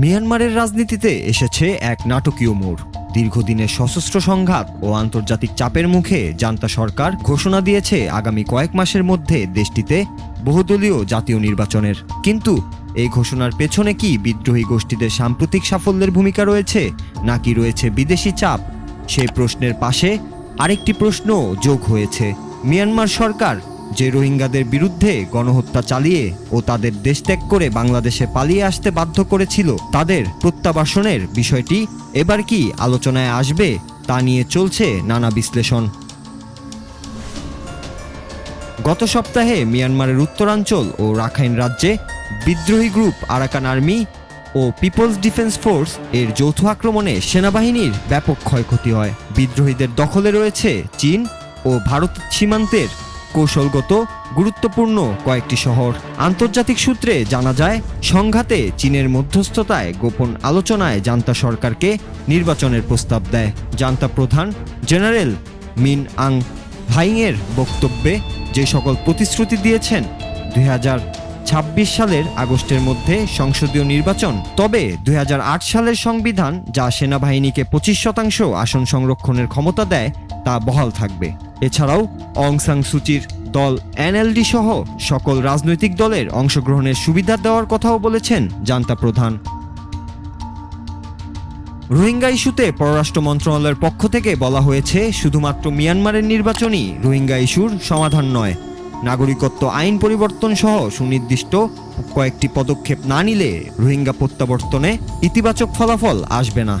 মিয়ানমারের রাজনীতিতে এসেছে এক নাটকীয় মোড়। দীর্ঘদিনের সশস্ত্র সংঘাত ও আন্তর্জাতিক চাপের মুখে জান্তা সরকার ঘোষণা দিয়েছে আগামী কয়েক মাসের মধ্যে দেশটিতে বহুদলীয় জাতীয় নির্বাচনের। কিন্তু এই ঘোষণার পেছনে কি বিদ্রোহী গোষ্ঠীদের সাম্প্রতিক সাফল্যের ভূমিকা রয়েছে, নাকি রয়েছে বিদেশি চাপ? সেই প্রশ্নের পাশে আরেকটি প্রশ্ন যোগ হয়েছে। মিয়ানমার সরকার যে রোহিঙ্গাদের বিরুদ্ধে গণহত্যা চালিয়ে ও তাদের দেশ ত্যাগ করে বাংলাদেশে পালিয়ে আসতে বাধ্য করেছিল তাদের প্রত্যাবাসনের বিষয়টি এবার কি আলোচনায় আসবে তা নিয়ে চলছে নানা বিশ্লেষণ। গত সপ্তাহে মিয়ানমারের উত্তরাঞ্চল ও রাখাইন রাজ্যে বিদ্রোহী গ্রুপ আরাকান আর্মি ও পিপলস ডিফেন্স ফোর্স এর যৌথ আক্রমণে সেনাবাহিনীর ব্যাপক ক্ষয়ক্ষতি হয়। বিদ্রোহীদের দখলে রয়েছে চীন ও ভারত সীমান্তের কৌশলগত, গুরুত্বপূর্ণ কয়েকটি শহর। আন্তর্জাতিক সূত্রে জানা যায়, সংঘাতে চীনের মধ্যস্থতায় গোপন আলোচনায় জান্তা সরকারকে নির্বাচনের প্রস্তাব দেয়। জান্তা প্রধান জেনারেল মিন আং ভাইংয়ের বক্তব্যে যে সকল প্রতিশ্রুতি দিয়েছেন, দুই ছাব্বিশ সালের আগস্টের মধ্যে সংসদীয় নির্বাচন, তবে দুই হাজার আট সালের সংবিধান যা সেনাবাহিনীকে পঁচিশ শতাংশ আসন সংরক্ষণের ক্ষমতা দেয় তা বহাল থাকবে। এছাড়াও অং সাং সুচির দল এনএলডি সহ সকল রাজনৈতিক দলের অংশগ্রহণের সুবিধা দেওয়ার কথাও বলেছেন জান্তা প্রধান। রোহিঙ্গা ইস্যুতে পররাষ্ট্র মন্ত্রণালয়ের পক্ষ থেকে বলা হয়েছে, শুধুমাত্র মিয়ানমারের নির্বাচনই রোহিঙ্গা ইস্যুর সমাধান নয়। নাগরিকত্ব আইন পরিবর্তন সহ সুনির্দিষ্ট কয়েকটি পদক্ষেপ না নিলে রোহিঙ্গা প্রত্যাবর্তনে ইতিবাচক ফলাফল আসবে না।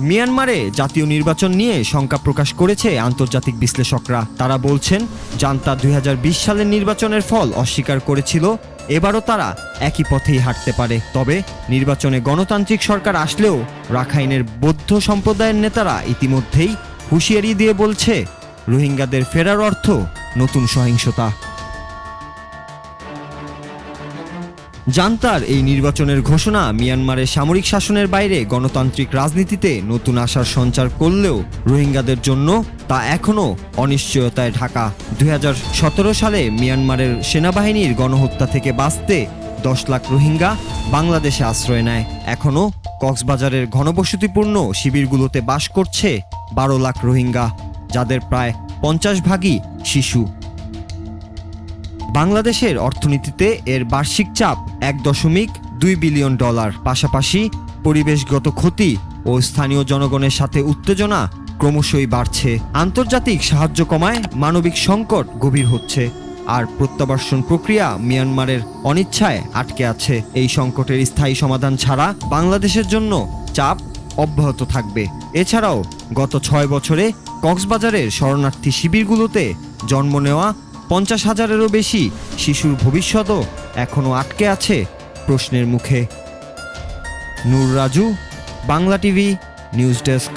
মিয়ানমারে জাতীয় নির্বাচন নিয়ে শঙ্কা প্রকাশ করেছে আন্তর্জাতিক বিশ্লেষকরা। তারা বলছেন, জান্তা দুই হাজার বিশ সালের নির্বাচনের ফল অস্বীকার করেছিল, এবারও তারা একই পথেই হাঁটতে পারে। তবে নির্বাচনে গণতান্ত্রিক সরকার আসলেও রাখাইনের বৌদ্ধ সম্প্রদায়ের নেতারা ইতিমধ্যেই হুঁশিয়ারি দিয়ে বলছে, রোহিঙ্গাদের ফেরার অর্থ নতুন সহিংসতা। জান্তার এই নির্বাচনের ঘোষণা মিয়ানমারের সামরিক শাসনের বাইরে গণতান্ত্রিক রাজনীতিতে নতুন আশার সঞ্চার করলেও রোহিঙ্গাদের জন্য তা এখনও অনিশ্চয়তায় ঢাকা। দু হাজার সতেরো সালে মিয়ানমারের সেনাবাহিনীর গণহত্যা থেকে বাঁচতে দশ লাখ রোহিঙ্গা বাংলাদেশে আশ্রয় নেয়। এখনও কক্সবাজারের ঘনবসতিপূর্ণ শিবিরগুলোতে বাস করছে বারো লাখ রোহিঙ্গা, যাদের প্রায় পঞ্চাশ ভাগই শিশু। বাংলাদেশের অর্থনীতিতে এর বার্ষিক চাপ এক দশমিক দুই বিলিয়ন ডলার। পাশাপাশি পরিবেশগত ক্ষতি ও স্থানীয় জনগণের সাথে উত্তেজনা ক্রমশই বাড়ছে। আন্তর্জাতিক সাহায্য কমায় মানবিক সংকট গভীর হচ্ছে। আর প্রত্যাবর্ষণ প্রক্রিয়া মিয়ানমারের অনিচ্ছায় আটকে আছে। এই সংকটের স্থায়ী সমাধান ছাড়া বাংলাদেশের জন্য চাপ অব্যাহত থাকবে। এছাড়াও গত ছয় বছরে কক্সবাজারের শরণার্থী শিবিরগুলোতে জন্ম নেওয়া পঞ্চাশ হাজারেরও বেশি শিশুর ভবিষ্যতও এখনও আটকে আছে প্রশ্নের মুখে। Noor Raju, Bangla TV, news desk.